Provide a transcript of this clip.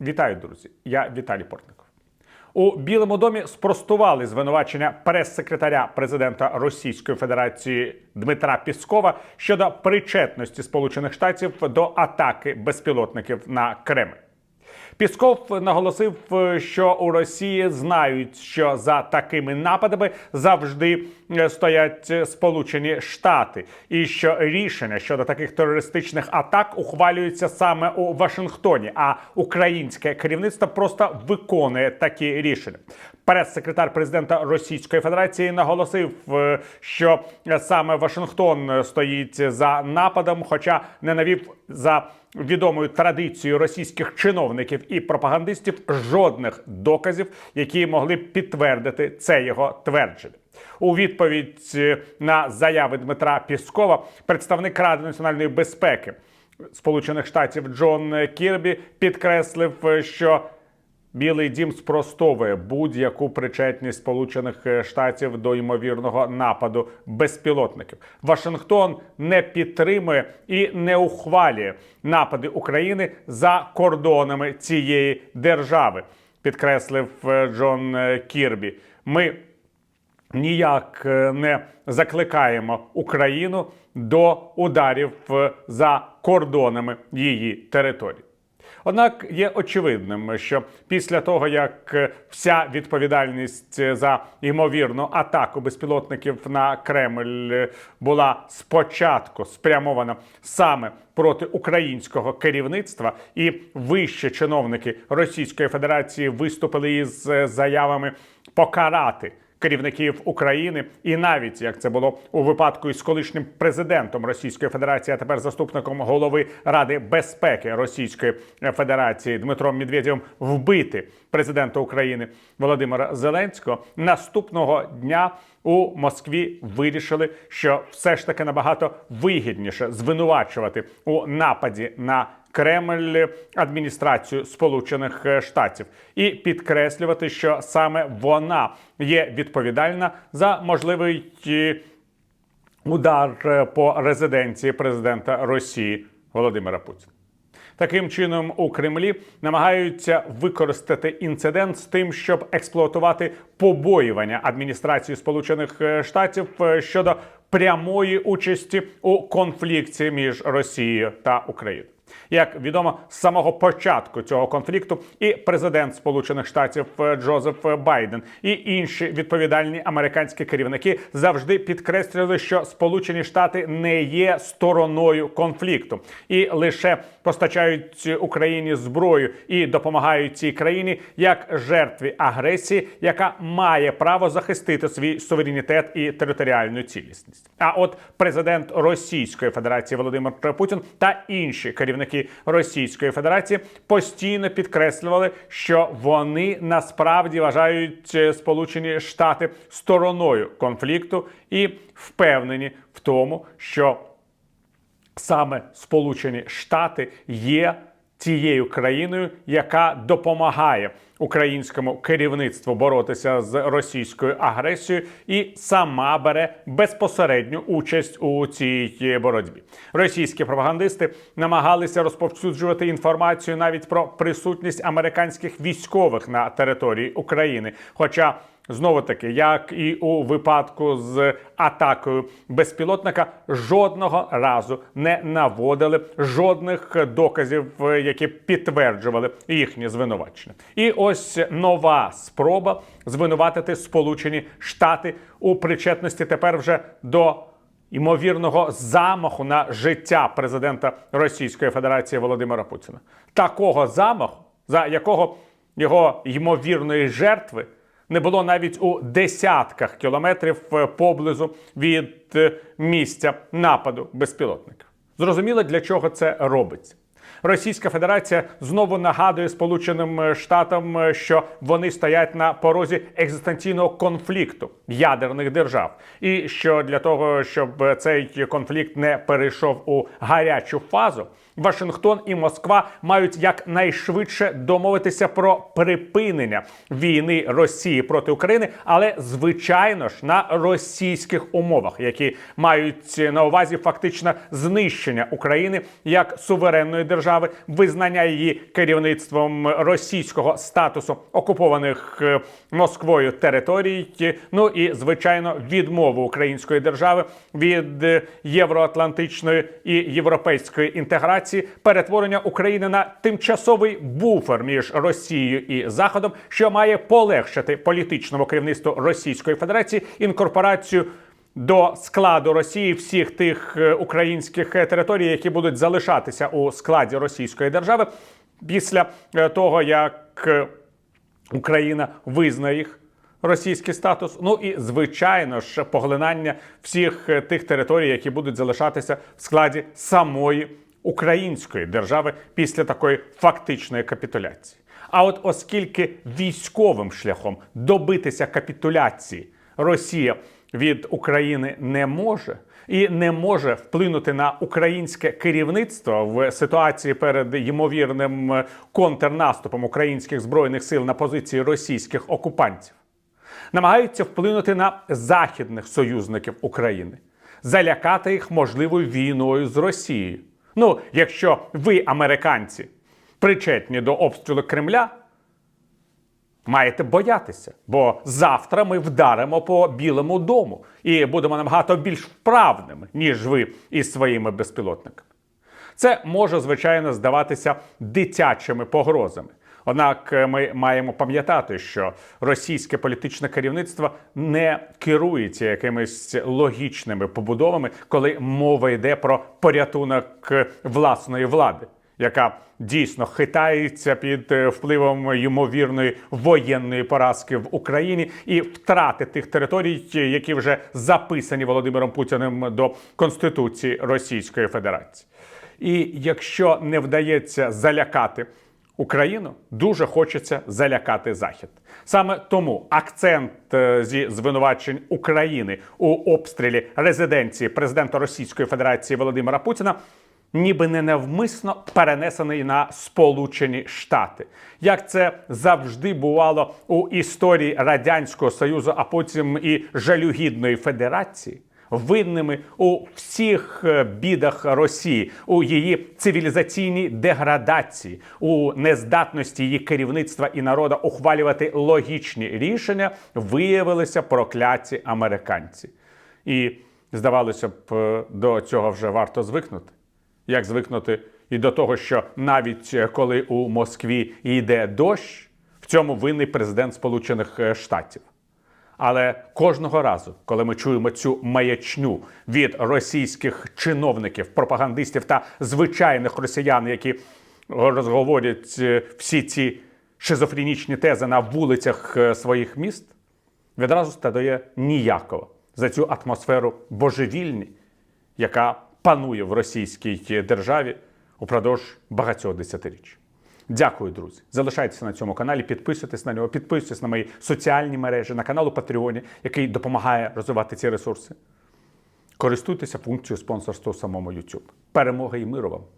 Вітаю, друзі! Я Віталій Портников. У Білому домі спростували звинувачення прес-секретаря президента Російської Федерації Дмитра Піскова щодо причетності Сполучених Штатів до атаки безпілотників на Кремль. Пісков наголосив, що у Росії знають, що за такими нападами завжди е, стоять Сполучені Штати, і що рішення щодо таких терористичних атак ухвалюються саме у Вашингтоні. А українське керівництво просто виконує такі рішення. Прес-секретар президента Російської Федерації наголосив, е, що саме Вашингтон стоїть за нападом, хоча не навів за відомою традицією російських чиновників і пропагандистів жодних доказів, які могли б підтвердити це його твердження. У відповідь е, на заяви Дмитра Піскова представник Ради національної безпеки Сполучених Штатів Джон Кірбі підкреслив, е, що Білий дім спростовує будь-яку причетність Сполучених Штатів до ймовірного нападу безпілотників. Вашингтон не підтримує і не ухвалює напади України за кордонами цієї держави, підкреслив е, Джон е, Кірбі. Ми ніяк е, не закликаємо Україну до ударів е, за кордонами її території. Однак є очевидним, що після того, як е, вся відповідальність е, за ймовірну атаку безпілотників на Кремль е, була спочатку спрямована саме проти українського керівництва, і вищі чиновники Російської Федерації виступили із заявами покарати керівників України, і навіть як це було у випадку із колишнім президентом Російської Федерації, а тепер заступником голови Ради безпеки Російської Федерації Дмитром Медведєвим вбити президента України Володимира Зеленського. Наступного дня у Москві вирішили, що все ж таки набагато вигідніше звинувачувати у нападі на Кремль адміністрацію Сполучених Штатів і підкреслювати, що саме вона є відповідальна за можливий е, удар е, по резиденції президента Росії Володимира Путіна. Таким чином, у Кремлі намагаються використати інцидент з тим, щоб експлуатувати побоювання адміністрації Сполучених е, Штатів е, щодо прямої участі у конфлікті між Росією та Україною. Як відомо, з самого початку цього конфлікту і президент Сполучених Штатів е, Джозеф Байден і інші відповідальні американські керівники завжди підкреслювали, що Сполучені Штати не є стороною конфлікту і лише постачають Україні зброю і допомагають цій країні як жертві агресії, яка має право захистити свій суверенітет і територіальну цілісність. А от президент Російської Федерації Володимир Путін та інші керівники Російської Федерації постійно підкреслювали, що вони насправді вважають е, Сполучені Штати стороною конфлікту і впевнені в тому, що саме Сполучені Штати є тією країною, яка допомагає українському керівництву боротися з російською агресією, і сама бере безпосередню участь у цій боротьбі. Російські пропагандисти намагалися розповсюджувати інформацію навіть про присутність американських військових на території України. Хоча Знову таки, як і у випадку з атакою безпілотника, жодного разу не наводили жодних доказів, е, які підтверджували їхні звинувачення. І ось нова спроба звинуватити Сполучені Штати у причетності тепер вже до ймовірного замаху на життя президента Російської Федерації Володимира Путіна. Такого замаху, за якого його ймовірної жертви не було навіть у десятках кілометрів е, поблизу від е, місця нападу безпілотників. Зрозуміло, для чого це робиться. Російська Федерація знову нагадує Сполученим Штатам, е, що вони стоять на порозі екзистенційного конфлікту ядерних держав, і що для того, щоб цей конфлікт не перейшов у гарячу фазу, Вашингтон і Москва мають якнайшвидше домовитися про припинення війни Росії проти України, але звичайно ж на російських умовах, які мають на увазі фактично знищення України як суверенної держави визнання її керівництвом російського статусу окупованих е, Москвою територій. Ну і звичайно відмову української держави від е, євроатлантичної і європейської інтеграції, перетворення України на тимчасовий буфер між Росією і Заходом, що має полегшити політичному керівництву Російської Федерації інкорпорацію до складу Росії всіх тих е, українських е, територій, які будуть залишатися у складі Російської держави після е, того, як Україна визнає їх російський статус. Ну і звичайно ж поглинання всіх тих територій, які будуть залишатися в складі самої української держави після такої фактичної капітуляції. А от оскільки військовим шляхом добитися капітуляції Росія від України не може і не може вплинути на українське керівництво в ситуації перед ймовірним е, контрнаступом українських збройних сил на позиції російських окупантів, намагаються вплинути на західних союзників України, залякати їх можливою війною з Росією. Ну, якщо ви, американці, причетні до обстрілу Кремля, маєте боятися, бо завтра ми вдаримо по Білому дому і будемо набагато більш вправними, ніж ви із своїми безпілотниками. Це може, звичайно, здаватися дитячими погрозами. Однак е, ми маємо пам'ятати, що російське політичне керівництво не керується якимись логічними побудовами, коли мова йде про порятунок е, власної влади, яка дійсно хитається під е, впливом ймовірної воєнної поразки в Україні і втрати тих територій, які вже записані Володимиром Путіним до Конституції Російської Федерації. І якщо не вдається залякати Україну, дуже хочеться залякати Захід. Саме тому акцент е, зі звинувачень України у обстрілі резиденції президента Російської Федерації Володимира Путіна. Ніби не навмисно перенесений на Сполучені Штати, як це завжди бувало у історії Радянського Союзу, а потім і жалюгідної Федерації винними у всіх е, бідах Росії, у її цивілізаційній деградації, у нездатності її керівництва і народа ухвалювати логічні рішення, виявилися прокляті американці. І здавалося б, е, до цього вже варто звикнути. Як звикнути і до того, що навіть е, коли у Москві йде дощ, в цьому винний президент Сполучених Штатів. Але кожного разу, коли ми чуємо цю маячню від російських чиновників, пропагандистів та звичайних росіян, які розговорять е, всі ці шизофренічні тези на вулицях е, своїх міст, відразу стадає ніяково за цю атмосферу божевільні, яка панує в російській державі упродовж багатьох десятиріч. Дякую, друзі. Залишайтеся на цьому каналі, підписуйтесь на нього, підписуйтесь на мої соціальні мережі, на канал у Патреоні, який допомагає розвивати ці ресурси. Користуйтеся функцією спонсорства у самому YouTube. Перемоги і миру вам!